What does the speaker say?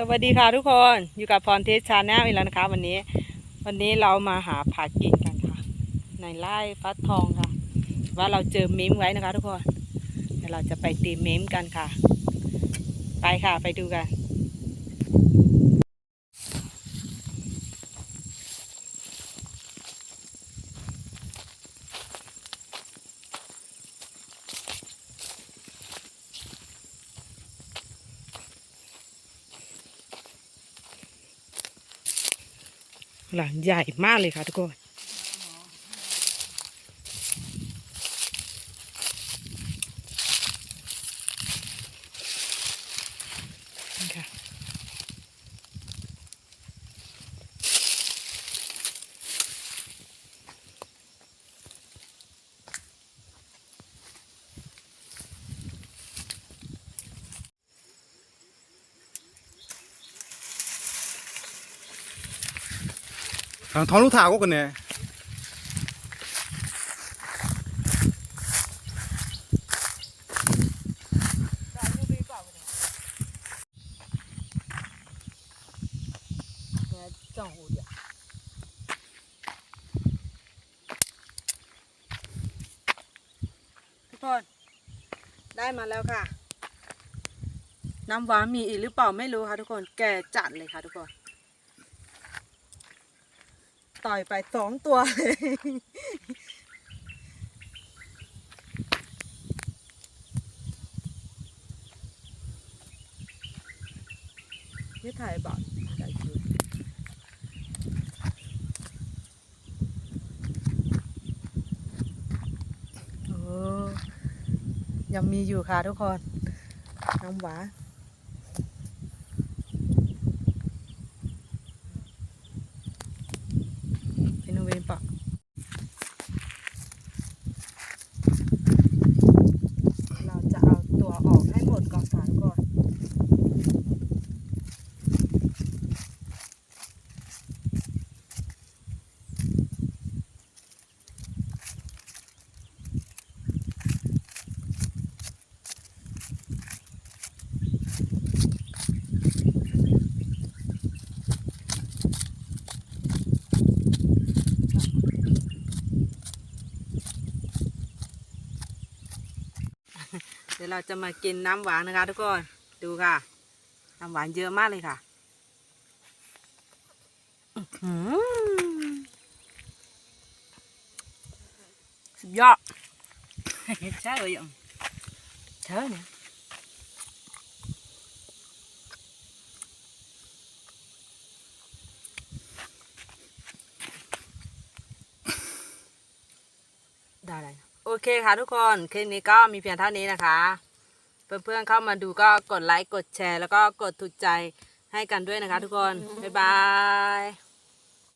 สวัสดีค่ะทุกคนอยู่กับพรเทสชาแนลอีกแล้วนะคะ วันนี้วันนี้เรามาหาผักกินกันค่ะ ในไร่ฟัดทองค่ะ ว่าเราเจอเม้มไว้นะคะ ทุกคนเดี๋ยวเราจะไปตีเม้มกันค่ะ ไปค่ะไปดูกัน หลังใหญ่มากเลยค่ะทุกคนค่ะ 아, 더 놓다 하고 그네. จ่องหูเดียวทุกคน ได้มาแล้วค่ะ น้ำหวานมีอีกหรือเปล่าไม่รู้ค่ะทุกคน แก่จัดเลยค่ะทุกคน ต่อยไปสองตัวเลยนี่ถ่ายบอ้ยังมีอยู่ค่ะทุกคนน้ำหวานโนเวนปะเราจะเอาตัวออกให้หมดก่อนค่ะทุกคน เดี๋ยวเราจะมากินน้ำหวานนะคะ ทุกคนดูค่ะ น้ำหวานเยอะมากเลยค่ะสุดยอดใช่เลยยังใช่เนี่ยได้เลย โอเคค่ะทุกคนคลิปนี้ก็มีเพียงเท่านี้นะคะ เพื่อนๆเข้ามาดูก็กดไลค์กดแชร์ แล้วก็กดถูกใจให้กันด้วยนะคะ ทุกคน บ๊ายบาย